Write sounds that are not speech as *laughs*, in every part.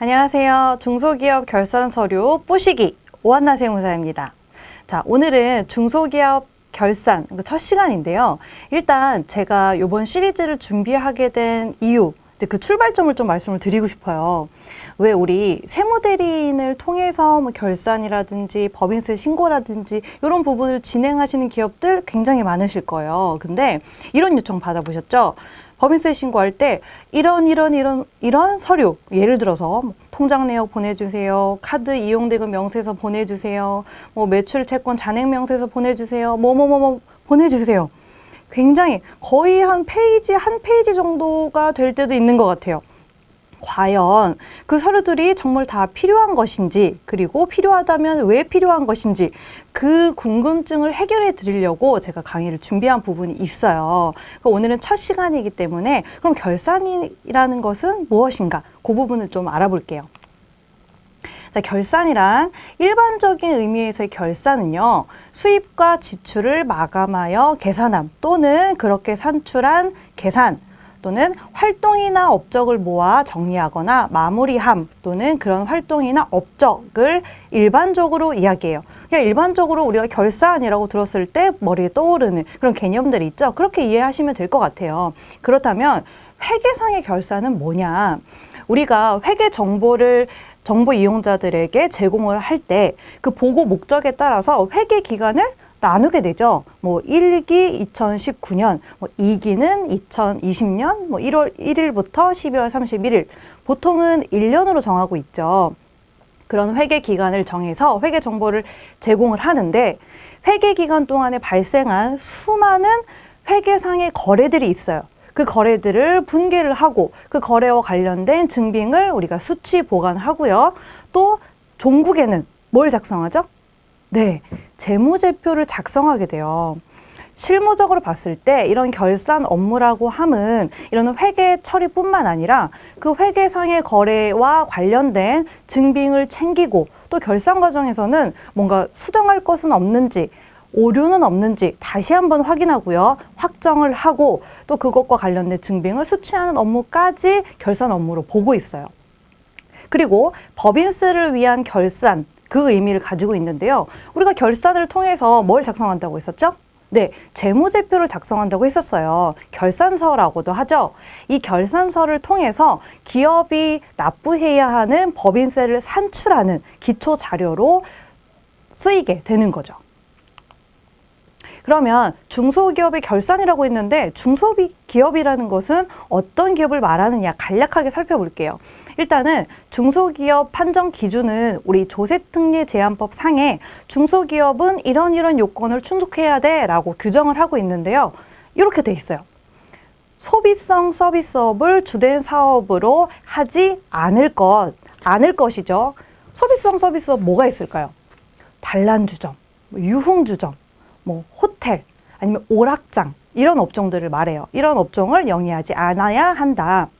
안녕하세요. 중소기업 결산 서류 뿌시기 오한나 세무사입니다. 자, 오늘은 중소기업 결산 그첫 시간인데요. 일단 제가 이번 시리즈를 준비하게 된 이유, 그 출발점을 좀 말씀을 드리고 싶어요. 왜 우리 세무대리인을 통해서 뭐 결산이라든지 법인세 신고라든지 이런 부분을 진행하시는 기업들 굉장히 많으실 거예요. 근데 이런 요청 받아보셨죠? 법인세 신고할 때 이런 이런 이런 이런 서류 예를 들어서 뭐 통장 내역 보내주세요. 카드 이용 대금 명세서 보내주세요. 뭐 매출 채권 잔액 명세서 보내주세요. 뭐뭐뭐뭐 보내주세요. 굉장히 거의 한 페이지 한 페이지 정도가 될 때도 있는 것 같아요. 과연 그 서류들이 정말 다 필요한 것인지 그리고 필요하다면 왜 필요한 것인지 그 궁금증을 해결해 드리려고 제가 강의를 준비한 부분이 있어요. 그러니까 오늘은 첫 시간이기 때문에 그럼 결산이라는 것은 무엇인가 그 부분을 좀 알아볼게요. 자, 결산이란 일반적인 의미에서의 결산은요, 수입과 지출을 마감하여 계산함 또는 그렇게 산출한 계산 또는 활동이나 업적을 모아 정리하거나 마무리함 또는 그런 활동이나 업적을 일반적으로 이야기해요. 그냥 일반적으로 우리가 결산이라고 들었을 때 머리에 떠오르는 그런 개념들이 있죠. 그렇게 이해하시면 될 것 같아요. 그렇다면 회계상의 결산은 뭐냐? 우리가 회계 정보를 정보 이용자들에게 제공을 할 때 그 보고 목적에 따라서 회계 기간을 나누게 되죠. 뭐 1기 2019년, 뭐 2기는 2020년, 뭐 1월 1일부터 12월 31일. 보통은 1년으로 정하고 있죠. 그런 회계 기간을 정해서 회계 정보를 제공을 하는데 회계 기간 동안에 발생한 수많은 회계상의 거래들이 있어요. 그 거래들을 분개를 하고 그 거래와 관련된 증빙을 우리가 수치 보관하고요. 또 종국에는 뭘 작성하죠? 네, 재무제표를 작성하게 돼요. 실무적으로 봤을 때 이런 결산 업무라고 함은 이런 회계 처리뿐만 아니라 그 회계상의 거래와 관련된 증빙을 챙기고 또 결산 과정에서는 뭔가 수정할 것은 없는지 오류는 없는지 다시 한번 확인하고요. 확정을 하고 또 그것과 관련된 증빙을 수취하는 업무까지 결산 업무로 보고 있어요. 그리고 법인세를 위한 결산 그 의미를 가지고 있는데요. 우리가 결산을 통해서 뭘 작성한다고 했었죠? 네, 재무제표를 작성한다고 했었어요. 결산서라고도 하죠. 이 결산서를 통해서 기업이 납부해야 하는 법인세를 산출하는 기초 자료로 쓰이게 되는 거죠. 그러면 중소기업의 결산이라고 했는데 중소기업이라는 것은 어떤 기업을 말하느냐 간략하게 살펴볼게요. 일단은 중소기업 판정 기준은 우리 조세특례 제한법 상에 중소기업은 이런 이런 요건을 충족해야 돼라고 규정을 하고 있는데요. 이렇게 돼 있어요. 소비성 서비스업을 주된 사업으로 하지 않을 것, 않을 것이죠. 소비성 서비스업 뭐가 있을까요? 단란주점, 뭐 유흥주점, 뭐 호텔, 아니면 오락장 이런 업종들을 말해요. 이런 업종을 영위하지 않아야 한다.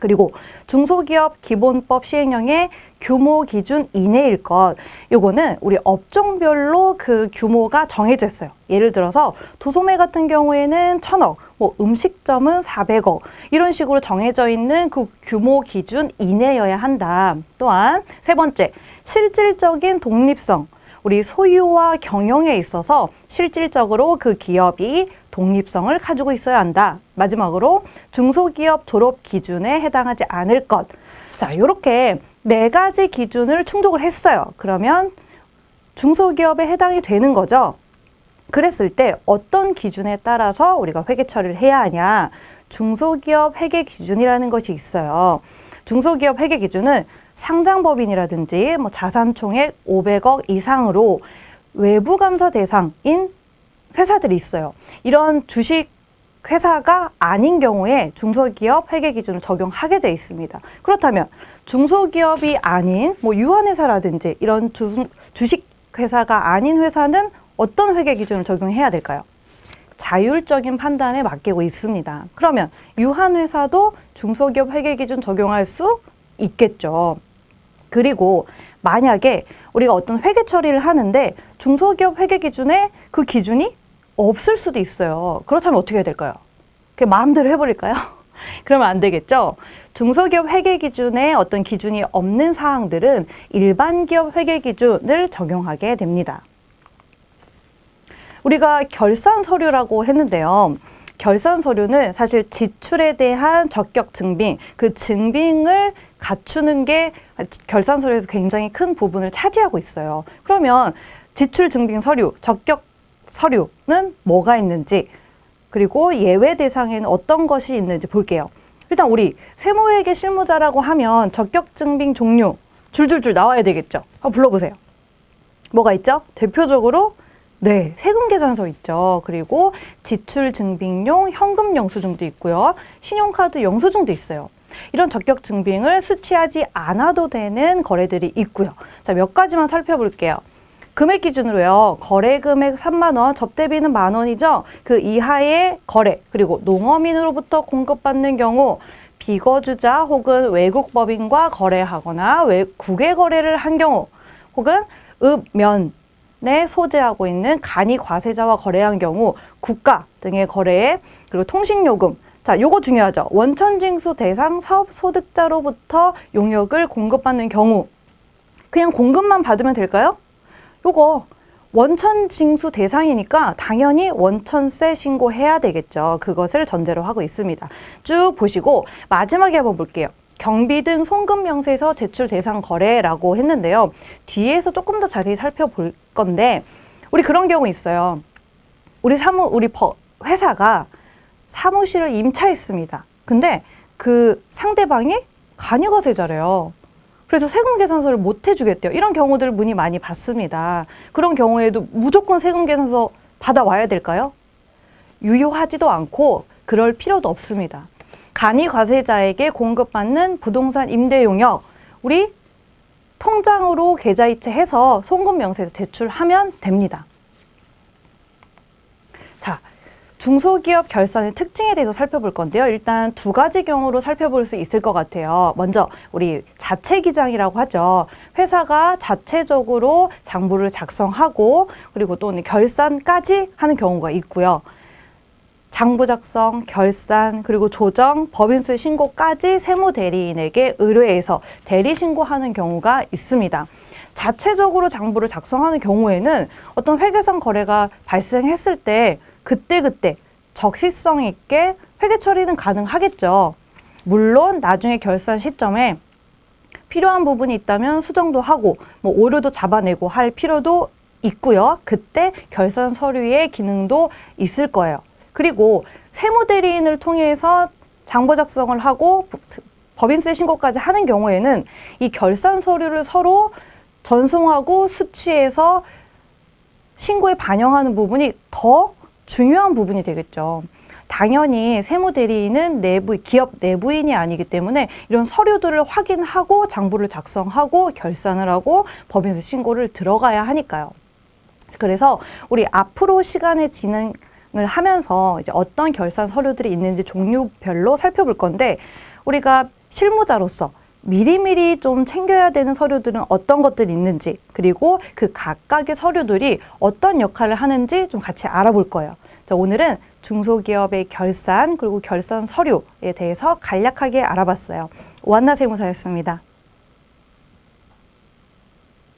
그리고 중소기업 기본법 시행령의 규모 기준 이내일 것. 요거는 우리 업종별로 그 규모가 정해져 있어요. 예를 들어서 도소매 같은 경우에는 천억, 뭐 음식점은 400억 이런 식으로 정해져 있는 그 규모 기준 이내여야 한다. 또한 세 번째, 실질적인 독립성. 우리 소유와 경영에 있어서 실질적으로 그 기업이 독립성을 가지고 있어야 한다. 마지막으로 중소기업 졸업 기준에 해당하지 않을 것. 자, 이렇게 네 가지 기준을 충족을 했어요. 그러면 중소기업에 해당이 되는 거죠. 그랬을 때 어떤 기준에 따라서 우리가 회계 처리를 해야 하냐? 중소기업 회계 기준이라는 것이 있어요. 중소기업 회계 기준은 상장법인이라든지 뭐 자산 총액 500억 이상으로 외부 감사 대상인 회사들이 있어요. 이런 주식 회사가 아닌 경우에 중소기업 회계 기준을 적용하게 돼 있습니다. 그렇다면 중소기업이 아닌 뭐 유한회사라든지 이런 주, 주식 회사가 아닌 회사는 어떤 회계 기준을 적용해야 될까요? 자율적인 판단에 맡기고 있습니다. 그러면 유한 회사도 중소기업 회계 기준 적용할 수 있겠죠. 그리고 만약에 우리가 어떤 회계 처리를 하는데 중소기업 회계 기준에 그 기준이 없을 수도 있어요. 그렇다면 어떻게 해야 될까요? 그냥 마음대로 해버릴까요? *laughs* 그러면 안 되겠죠? 중소기업 회계 기준에 어떤 기준이 없는 사항들은 일반 기업 회계 기준을 적용하게 됩니다. 우리가 결산 서류라고 했는데요. 결산 서류는 사실 지출에 대한 적격 증빙, 그 증빙을 갖추는 게 결산 서류에서 굉장히 큰 부분을 차지하고 있어요. 그러면 지출 증빙 서류, 적격 서류는 뭐가 있는지, 그리고 예외 대상에는 어떤 것이 있는지 볼게요. 일단 우리 세무회계 실무자라고 하면 적격 증빙 종류 줄줄줄 나와야 되겠죠. 한번 불러보세요. 뭐가 있죠? 대표적으로 네, 세금 계산서 있죠. 그리고 지출 증빙용 현금 영수증도 있고요. 신용카드 영수증도 있어요. 이런 적격 증빙을 수취하지 않아도 되는 거래들이 있고요. 자, 몇 가지만 살펴볼게요. 금액 기준으로요. 거래 금액 3만 원, 접대비는 만 원이죠. 그 이하의 거래, 그리고 농어민으로부터 공급받는 경우 비거주자 혹은 외국 법인과 거래하거나 외 국외 거래를 한 경우 혹은 읍면에 소재하고 있는 간이 과세자와 거래한 경우 국가 등의 거래에 그리고 통신요금 자, 요거 중요하죠. 원천징수 대상 사업 소득자로부터 용역을 공급받는 경우 그냥 공급만 받으면 될까요? 요거 원천 징수 대상이니까 당연히 원천세 신고해야 되겠죠. 그것을 전제로 하고 있습니다. 쭉 보시고 마지막에 한번 볼게요. 경비 등 송금 명세서 제출 대상 거래라고 했는데요. 뒤에서 조금 더 자세히 살펴볼 건데 우리 그런 경우 있어요. 우리 사무 우리 버, 회사가 사무실을 임차했습니다. 근데 그 상대방이 간이과세자래요. 그래서 세금 계산서를 못 해주겠대요. 이런 경우들 문의 많이 받습니다. 그런 경우에도 무조건 세금 계산서 받아와야 될까요? 유효하지도 않고 그럴 필요도 없습니다. 간이 과세자에게 공급받는 부동산 임대 용역 우리 통장으로 계좌이체 해서 송금 명세서 제출하면 됩니다. 자, 중소기업 결산의 특징에 대해서 살펴볼 건데요. 일단 두 가지 경우로 살펴볼 수 있을 것 같아요. 먼저 우리 자체 기장이라고 하죠. 회사가 자체적으로 장부를 작성하고 그리고 또 결산까지 하는 경우가 있고요. 장부 작성, 결산, 그리고 조정, 법인세 신고까지 세무 대리인에게 의뢰해서 대리 신고하는 경우가 있습니다. 자체적으로 장부를 작성하는 경우에는 어떤 회계상 거래가 발생했을 때 그때그때 적시성 있게 회계 처리는 가능하겠죠. 물론 나중에 결산 시점에 필요한 부분이 있다면 수정도 하고 뭐 오류도 잡아내고 할 필요도 있고요. 그때 결산 서류의 기능도 있을 거예요. 그리고 세무 대리인을 통해서 장부 작성을 하고 법인세 신고까지 하는 경우에는 이 결산 서류를 서로 전송하고 수취해서 신고에 반영하는 부분이 더 중요한 부분이 되겠죠. 당연히 세무 대리인은 내부 기업 내부인이 아니기 때문에 이런 서류들을 확인하고 장부를 작성하고 결산을 하고 법인세 신고를 들어가야 하니까요. 그래서 우리 앞으로 시간의 진행을 하면서 이제 어떤 결산 서류들이 있는지 종류별로 살펴볼 건데 우리가 실무자로서 미리미리 좀 챙겨야 되는 서류들은 어떤 것들이 있는지 그리고 그 각각의 서류들이 어떤 역할을 하는지 좀 같이 알아볼 거예요. 자, 오늘은 중소기업의 결산 그리고 결산 서류에 대해서 간략하게 알아봤어요. 오한나 세무사였습니다.